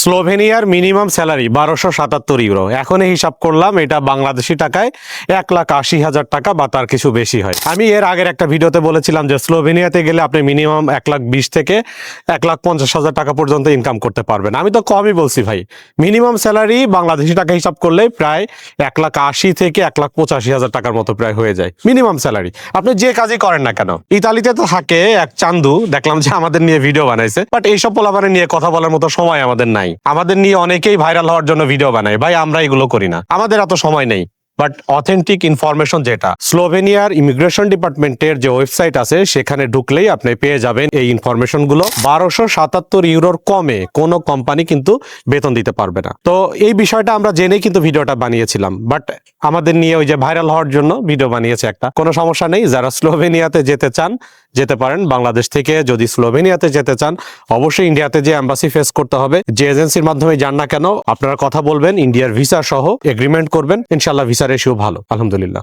স্লোভেনিয়ার minimum salary বারোশো সাতাত্তর euro. এখন হিসাব করলাম, এটা বাংলাদেশি টাকায় এক লাখ আশি হাজার টাকা বা তার কিছু বেশি হয়। আমি এর আগের একটা ভিডিওতে বলেছিলাম যে স্লোভেনিয়াতে গেলে আপনি মিনিমাম এক লাখ বিশ থেকে এক লাখ পঞ্চাশ হাজার টাকা পর্যন্ত ইনকাম করতে পারবেন। আমি তো কমই বলছি ভাই, মিনিমাম স্যালারি বাংলাদেশি টাকা হিসাব করলে প্রায় এক লাখ আশি থেকে এক লাখ পঁচাশি হাজার টাকার মতো প্রায় হয়ে যায়, মিনিমাম স্যালারি। আপনি যে কাজই করেন না কেন, ইতালিতে তো থাকে এক চান্দু, দেখলাম যে আমাদের নিয়ে ভিডিও বানাইছে, বাট এইসব পোলাপানে নিয়ে কথা বলার মতো সময় আমাদের নাই। আমাদের নিয়ে অনেকেই ভাইরাল হওয়ার জন্য ভিডিও বানায়। ভাই, আমরা এগুলো করি না। আমাদের এত সময় নেই। বাট অথেন্টিক ইনফরমেশন যেটা স্লোভেনিয়ার ইমিগ্রেশন ডিপার্টমেন্টের যে ওয়েবসাইট আছে, সেখানে ঢুকলেই আপনি পেয়ে যাবেন এই ইনফরমেশনগুলো। বারোশো সাতাত্তর ইউরোর কমে কোনো কোম্পানি কিন্তু বেতন দিতে পারবে না। তো এই বিষয়টা আমরা জেনে কিন্তু ভিডিওটা বানিয়েছিলাম। বাট আমাদের নিয়ে ওই যে ভাইরাল হওয়ার জন্য ভিডিও বানিয়েছে একটা। কোনো সমস্যা নেই। যারা স্লোভেনিয়াতে যেতে চান যেতে পারেন। বাংলাদেশ থেকে যদি স্লোভেনিয়াতে যেতে চান, অবশ্যই ইন্ডিয়াতে যে এম্বাসি ফেস করতে হবে। যে এজেন্সির মাধ্যমে যান না কেন, আপনারা কথা বলবেন, ইন্ডিয়ার ভিসা সহ এগ্রিমেন্ট করবেন। ইনশাল্লাহ ভিসা রেশিও ভালো, আলহামদুলিল্লাহ।